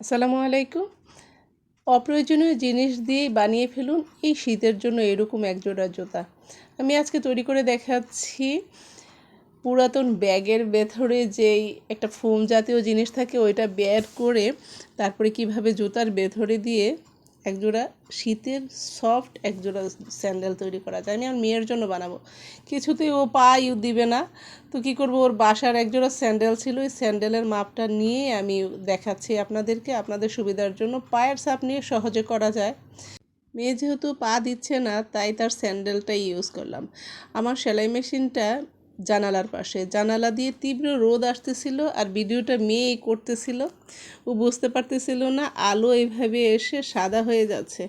আসসালামু আলাইকুম। অপ্রয়োজনীয় জিনিস দিয়ে বানিয়ে ফেলুন এই শীতের জন্য এরকম এক জোড়া জুতা। আমি আজকে তৈরি করে দেখাচ্ছি পুরাতন ব্যাগের ভেতরে যেই একটা ফোম জাতীয় জিনিস থাকে, ওইটা বের করে তারপরে কীভাবে জুতার ভেতরে দিয়ে একজোড়া শীতের সফট একজোড়া স্যান্ডেল তৈরি করা যায়। আমি আমার মেয়ের জন্য বানাবো। কিছুতেই ও পা ইউ দিবে না। তো কী করব? ওর বাসার একজোড়া স্যান্ডেল ছিল। ওই স্যান্ডেলের মাপটা নিয়ে আমি দেখাচ্ছি আপনাদেরকে। আপনাদের সুবিধার জন্য পায়ের সাপ নিয়ে সহজে করা যায়। মেয়ে যেহেতু পা দিচ্ছে না, তাই তার স্যান্ডেলটাই ইউজ করলাম। আমার সেলাই মেশিনটা জানালার পাশে। জানালা দিয়ে তীব্র রোদ আসতেছিল আর ভিডিওটা মেয়েই করতেছিল। ও বুঝতে পারতেছিল না, আলো এইভাবে এসে সাদা হয়ে যাচ্ছে।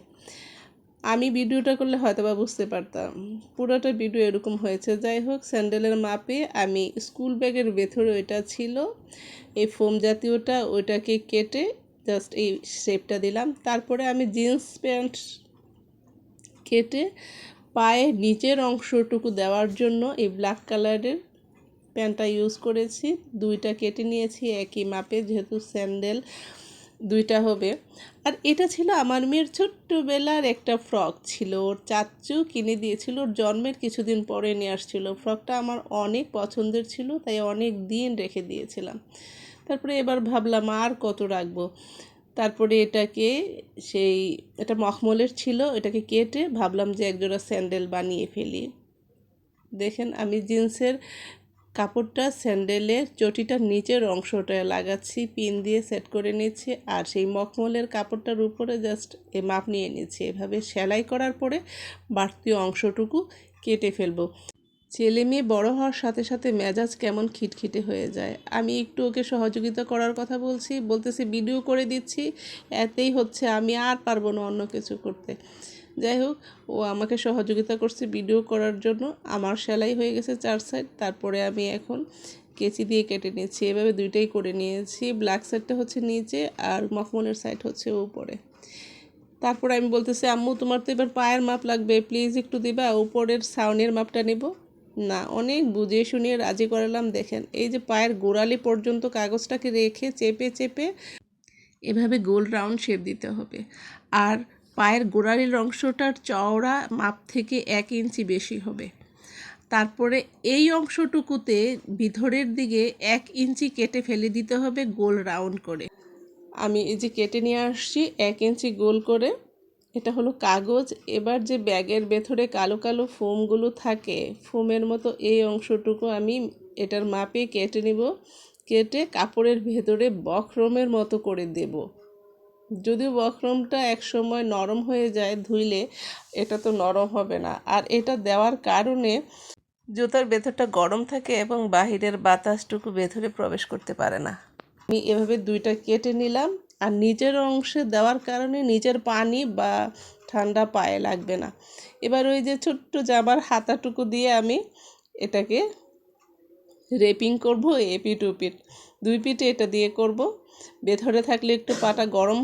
আমি ভিডিওটা করলে হয়তো বা বুঝতে পারতাম। পুরোটা ভিডিও এরকম হয়েছে। যাই হোক, স্যান্ডেলের মাপে আমি স্কুল ব্যাগের ভেতরে ওইটা ছিল, এই ফোম জাতীয়টা ওইটাকে কেটে জাস্ট এই শেপটা দিলাম। তারপরে আমি জিন্স প্যান্ট কেটে পায়ে নিচের অংশটুকু দেওয়ার জন্য এই ব্ল্যাক কালারের প্যান্টটা ইউজ করেছি। দুইটা কেটে নিয়েছি, একই মাপে, যেহেতু স্যান্ডেল দুইটা হবে। আর এটা ছিল আমার মেয়ের ছোট্টবেলার একটা ফ্রক ছিল। ওর চাচ্চু কিনে দিয়েছিল, ওর জন্মের কিছুদিন পরে নিয়ে আসছিল। ফ্রকটা আমার অনেক পছন্দের ছিল, তাই অনেক দিন রেখে দিয়েছিলাম। তারপরে এবার ভাবলাম আর কত রাখব? তারপরে এটাকে সেই, এটা মখমলের ছিল, এটাকে কেটে ভাবলাম যে একজোড়া স্যান্ডেল বানিয়ে ফেলি। দেখেন, আমি জিন্সের কাপড়টা স্যান্ডেলের চটিটার নিচের অংশটায় লাগাচ্ছি, পিন দিয়ে সেট করে নিচ্ছি, আর সেই মখমলের কাপড়টার উপরে জাস্ট এ মাপ নিয়ে নিচ্ছি। এভাবে সেলাই করার পরে বাড়তি অংশটুকু কেটে ফেলব। ছেলে মেয়ে বড় হওয়ার সাথে সাথে মেজাজ কেমন খিটখিটে হয়ে যায়। আমি একটু ওকে সহযোগিতা করার কথা বলছি, বলতেছি, ভিডিও করে দিচ্ছি, এতেই হচ্ছে, আমি আর পারব না অন্য কিছু করতে। যাই হোক, ও আমাকে সহযোগিতা করছে ভিডিও করার জন্য। আমার সেলাই হয়ে গেছে চার সাইড তারপরে আমি এখন কেচি দিয়ে কেটে নিয়েছি এভাবে দুইটাই করে নিয়েছি। ব্ল্যাক সাইডটা হচ্ছে নিচে আর মখমনের সাইড হচ্ছে উপরে। তারপরে আমি বলতেছি, আম্মু, তোমার তো এবার পায়ের মাপ লাগবে প্লিজ একটু দিবা, উপরের সাউনের মাপটা নেব। না, অনেক বুঝিয়ে শুনিয়ে রাজি করালাম, দেখেন। এই যে পায়ের গোড়ালি পর্যন্ত কাগজটাকে রেখে চেপে চেপে এভাবে গোল রাউন্ড শেপ দিতে হবে। আর পায়ের গোড়ালির অংশটার চওড়া মাপ থেকে এক ইঞ্চি বেশি হবে। তারপরে এই অংশটুকুতে ভিতরের দিকে এক ইঞ্চি কেটে ফেলে দিতে হবে গোল রাউন্ড করে। আমি এই যে কেটে নিয়ে আসছি, এক ইঞ্চি গোল করে এটা হলো কাগজ। এবার যে ব্যাগের ভেতরে কালো কালো ফোমগুলো থাকে, ফোমের মতো এই অংশটুকু আমি এটার মাপে কেটে নিব। কেটে কাপড়ের ভেতরে বক্রমের মতো করে দেব। যদিও বক্রমটা একসময় নরম হয়ে যায় ধুইলে, এটা তো নরম হবে না। আর এটা দেওয়ার কারণে জুতার ভেতরটা গরম থাকে এবং বাহিরের বাতাসটুকু ভেতরে প্রবেশ করতে পারে না। আমি এভাবে দুইটা কেটে নিলাম। আর নিচের অংশে দেওয়ার কারণে নিচের পানি বা ঠান্ডা পায়ে লাগবে না। এবার ওই যে ছোট্ট জামার হাতাটুকু দিয়ে আমি এটাকে রেপিং করব এপিট উপিট দুই পিঠে এটা দিয়ে করব। ভেতরে থাকলে একটু পাটা গরম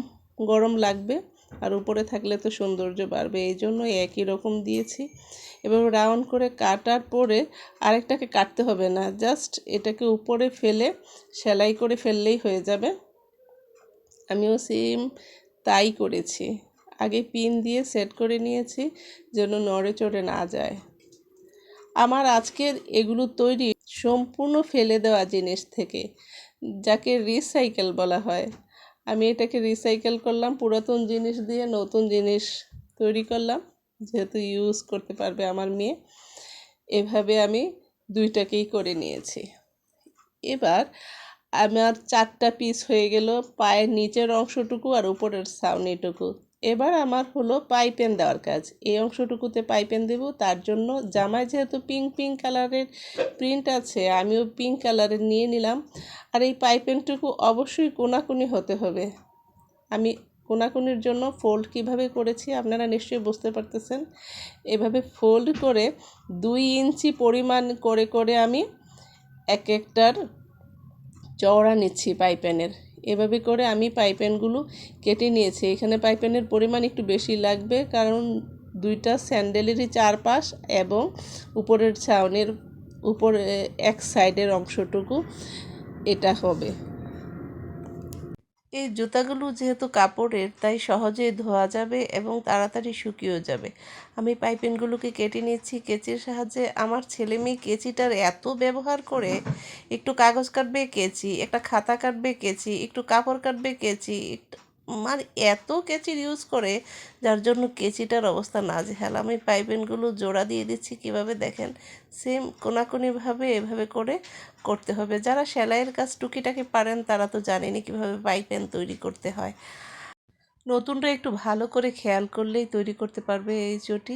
গরম লাগবে আর উপরে থাকলে তো সৌন্দর্য বাড়বে, এই জন্য একই রকম দিয়েছি। এবার রাউন্ড করে কাটার পরে আরেকটাকে কাটতে হবে না, জাস্ট এটাকে উপরে ফেলে, সেলাই করে ফেললেই হয়ে যাবে। আমিও সেম তাই করেছি। আগে পিন দিয়ে সেট করে নিয়েছি যেন নড়ে চড়ে না যায়। আমার আজকের এগুলো তৈরি সম্পূর্ণ ফেলে দেওয়া জিনিস থেকে, যাকে রিসাইকেল বলা হয়। আমি এটাকে রিসাইকেল করলাম, পুরাতন জিনিস দিয়ে নতুন জিনিস তৈরি করলাম, যেহেতু ইউজ করতে পারবে আমার মেয়ে। এভাবে আমি দুইটাকেই করে নিয়েছি। এবার আমার চারটা পিস হয়ে গেল পায়ের নিচের অংশটুকু আর উপরের সাউনিটুকু এবার আমার হলো পাইপেন দেওয়ার কাজ। এই অংশটুকুতে পাইপেন দেব। তার জন্য জামায় যেহেতু পিঙ্ক পিঙ্ক কালারের প্রিন্ট আছে, আমিও পিঙ্ক কালারের নিয়ে নিলাম। আর এই পাইপেনটুকু অবশ্যই কোনাকুনি হতে হবে। আমি কোনাকুনির জন্য ফোল্ড কীভাবে করেছি আপনারা নিশ্চয়ই বুঝতে পারতেছেন। এভাবে ফোল্ড করে দুই ইঞ্চি পরিমাণ করে করে আমি এক একটার চওড়া নিচ্ছি পাইপেনের। এভাবে করে আমি পাইপেনগুলো কেটে নিয়েছি। এখানে পাইপেনের পরিমাণ একটু বেশি লাগবে কারণ দুইটা স্যান্ডেলেরই চারপাশ এবং উপরের ছাউনির উপরে এক সাইডের অংশটুকু এটা হবে। এই জুতাগুলো যেহেতু কাপড়ের, তাই সহজেই ধোয়া যাবে এবং তাড়াতাড়ি শুকিয়েও যাবে। আমি পাইপিনগুলোকে কেটে নিচ্ছি কেচির সাহায্যে আমার ছেলে মেয়ে কেচিটার এত ব্যবহার করে, একটু কাগজ কাটবে, কেচি, একটা খাতা কাটবে, কেচি, একটু কাপড় কাটবে, কেচি মানে এত কেচির ইউজ করে, যার জন্য কেচিটার অবস্থা না নাজেহাল। আমি পাইপেনগুলো জোড়া দিয়ে দিচ্ছি কীভাবে দেখেন? সেম কোনাকুনিভাবে এভাবে করে করতে হবে। যারা সেলাইয়ের কাজ টুকিটাকি পারেন, তারা তো জানেনি কীভাবে পাইপেন তৈরি করতে হয়। নতুনটা একটু ভালো করে খেয়াল করলেই তৈরি করতে পারবে এই চটি।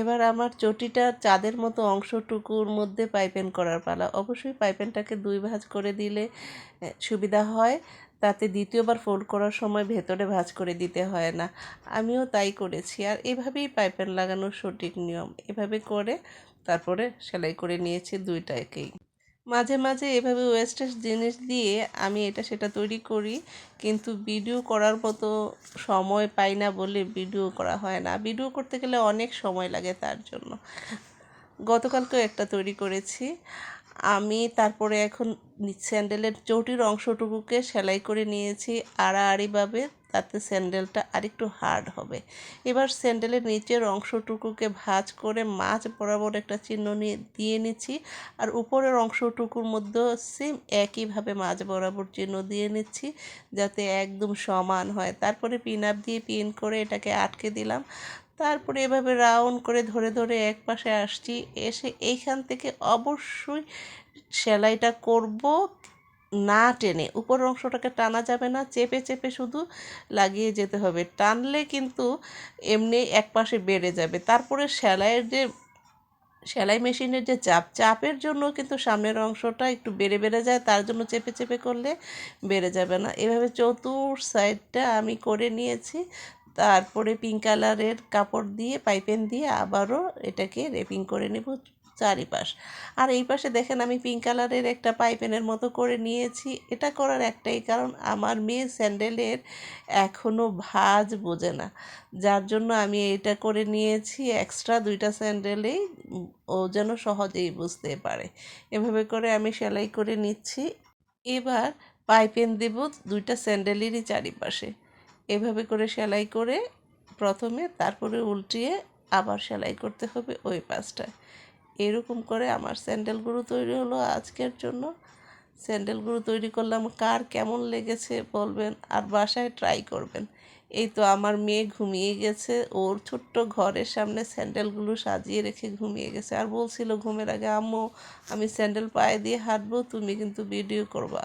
এবার আমার চটিটা চাঁদের মতো অংশটুকুর মধ্যে পাইপেন করার পালা। অবশ্যই পাইপেনটাকে দুই ভাঁজ করে দিলে সুবিধা হয়। তাতে দ্বিতীয়বার ফোল্ড করার সময় ভেতরে ভাঁজ করে দিতে হয় না। আমিও তাই করেছি। আর এভাবেই পাইপেন লাগানোর সঠিক নিয়ম। এভাবে করে তারপরে সেলাই করে নিয়েছি দুইটাকেই। মাঝে মাঝে এভাবে ওয়েস্টেজ জিনিস দিয়ে আমি এটা সেটা তৈরি করি। কিন্তু ভিডিও করার মতো সময় পাই না বলে ভিডিও করা হয় না। ভিডিও করতে গেলে অনেক সময় লাগে তার জন্য। গতকালকেও একটা তৈরি করেছি। আমি তারপরে এখন স্যান্ডেলের চটির অংশটুকুকে সেলাই করে নিয়েছি আড়াআড়িভাবে, তাতে স্যান্ডেলটা আরেকটু হার্ড হবে। এবার স্যান্ডেলের নিচের অংশটুকুকে ভাঁজ করে মাছ বরাবর একটা চিহ্ন নিয়ে, দিয়ে নিচ্ছি। আর উপরের অংশটুকুর মধ্যেও সেম একইভাবে মাছ বরাবর চিহ্ন দিয়ে নিচ্ছি, যাতে একদম সমান হয়। তারপরে পিন আপ দিয়ে পিন করে এটাকে আটকে দিলাম। তারপরে এভাবে রাউন্ড করে ধরে ধরে এক পাশে আসছি। এসে এইখান থেকে অবশ্যই সেলাইটা করব না টেনে। উপরের অংশটাকে টানা যাবে না, চেপে চেপে শুধু লাগিয়ে যেতে হবে। টানলে কিন্তু এমনি এক পাশে বেড়ে যাবে। তারপরে সেলাইয়ের যে, সেলাই মেশিনের যে চাপ, চাপের জন্য কিন্তু সামনের অংশটা একটু বেড়ে বেড়ে যায়। তার জন্য চেপে চেপে করলে বেড়ে যাবে না। এভাবে চতুর সাইডটা আমি করে নিয়েছি। তারপরে পিঙ্ক কালারের কাপড় দিয়ে পাইপেন দিয়ে আবারও এটাকে রেপিং করে নেব চারিপাশ। আর এই পাশে দেখেন আমি পিঙ্ক কালারের একটা পাইপেনের মতো করে নিয়েছি। এটা করার একটাই কারণ, আমার মেয়ে স্যান্ডেলের এখনও ভাঁজ বোঝে না। যার জন্য আমি এটা করে নিয়েছি এক্সট্রা দুইটা স্যান্ডেলেই ও যেন সহজেই বুঝতে পারে। এভাবে করে আমি সেলাই করে নিচ্ছি। এবার পাইপেন দেব দুইটা স্যান্ডেলেরই চারিপাশে। এভাবে করে সেলাই করে প্রথমে, তারপরে উল্টিয়ে আবার সেলাই করতে হবে ওই পাশটায় এরকম করে আমার স্যান্ডেলগুলো তৈরি হলো আজকের জন্য। স্যান্ডেলগুলো তৈরি করলাম, কার কেমন লেগেছে বলবেন আর বাসায় ট্রাই করবেন। এই তো আমার মেয়ে ঘুমিয়ে গেছে, ওর ছোট্ট ঘরের সামনে স্যান্ডেলগুলো সাজিয়ে রেখে ঘুমিয়ে গেছে। আর বলছিল, ঘুমের আগে আম্মু, আমি স্যান্ডেল পায়ে দিয়ে হাঁটবো, তুমি কিন্তু ভিডিও করবা।